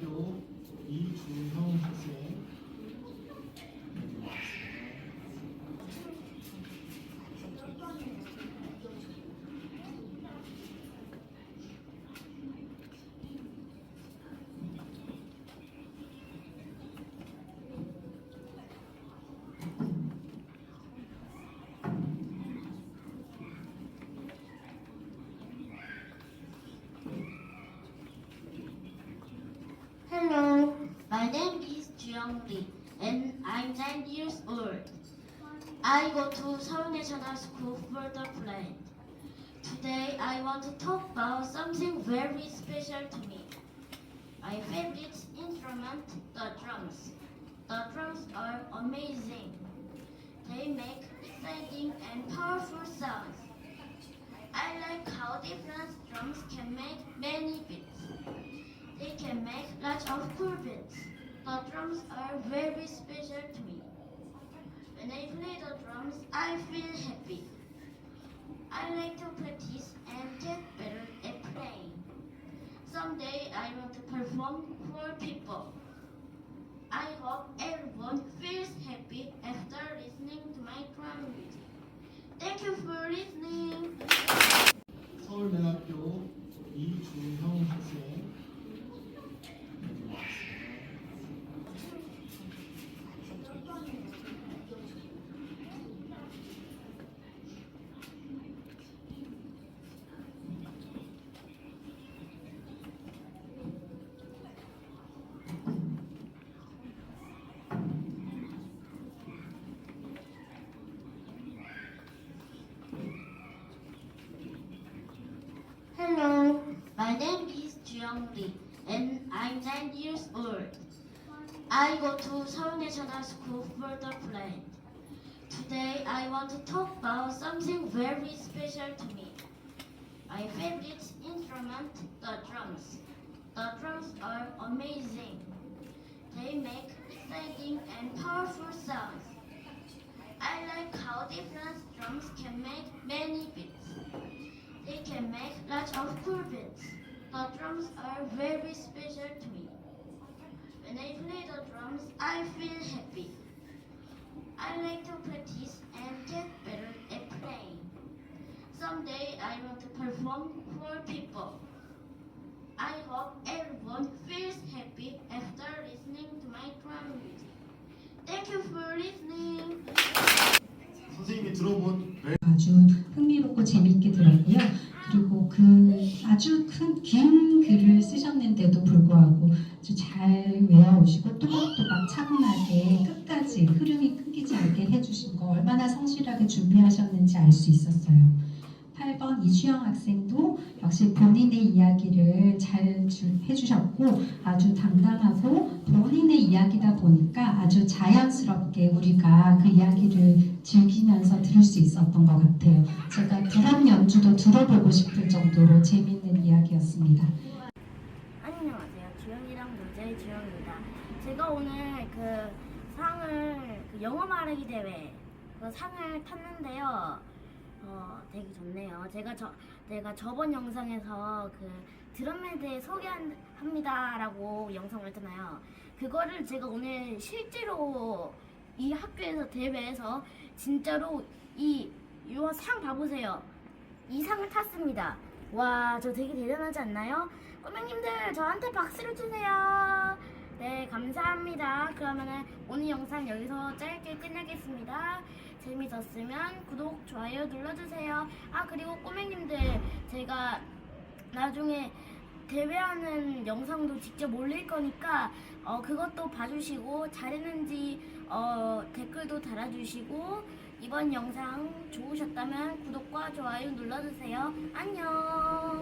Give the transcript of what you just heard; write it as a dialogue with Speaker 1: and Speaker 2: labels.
Speaker 1: 서울대학교 이주형 학생
Speaker 2: and I'm 9 years old. I go to Seoul National School for the Blind. Today I want to talk about something very special to me. My favorite instrument, the drums. The drums are amazing. They make exciting and powerful sounds. I like how different drums can make many beats. They can make lots of cool beats. The drums are very special to me. When I play the drums, I feel happy. I like to practice and get better at playing. Someday I want to perform for people. I hope everyone feels happy after listening to my drum music. Thank you for listening.
Speaker 1: 서울대학교 이주형
Speaker 2: 9 years old. I go to Seoul National School for the Blind. Today I want to talk about something very special to me. My favorite instrument, the drums. The drums are amazing. They make exciting and powerful sounds. I like how different drums can make many beats. They can make lots of cool beats. The drums are very special to me. When I play the drums, I feel happy. I like to practice and get better at playing. Someday I want to perform for people. I hope everyone feels happy after listening to my drum music. Thank you for listening.
Speaker 1: 선생님이 들어본 멜
Speaker 3: 아주 흥미롭고 재미있게 들었고요. 그리고 그 아주 큰 긴 글을 쓰셨는데도 불구하고 아주 잘 외워오시고 또박또박 차분하게 끝까지 흐름이 끊기지 않게 해주신 거 얼마나 성실하게 준비하셨는지 알 수 있었어요. 8번 이주영 학생도 역시 본인의 이야기를 잘 주- 해주셨고 아주 당당하고 본인의 이야기다 보니까 아주 자연스럽게 우리가 그 이야기를 즐기면서 들을 수 있었던 것 같아요. 제가 드럼 연주도 들어보고 싶을 정도로 재밌는 이야기였습니다.
Speaker 2: 안녕하세요. 주영이랑 노제의 주영입니다. 제가 오늘 그 상을 그 영어 말하기 대회 그 상을 탔는데요. 어, 되게 좋네요. 제가 저 내가 저번 영상에서 그 드럼에 대해 소개합니다라고 영상을 했잖아요. 그거를 제가 오늘 실제로 이 학교에서 대회에서 진짜로 이상 봐보세요. 이 상을 탔습니다. 와, 저 되게 대단하지 않나요? 꼬맹님들 저한테 박수를 주세요. 네, 감사합니다. 그러면은 오늘 영상 여기서 짧게 끝내겠습니다. 재밌었으면 구독, 좋아요 눌러주세요. 아, 그리고 꼬맹님들 제가 나중에 대회하는 영상도 직접 올릴 거니까 어, 그것도 봐주시고 잘했는지 어, 댓글도 달아주시고 이번 영상 좋으셨다면 구독과 좋아요 눌러주세요. 안녕.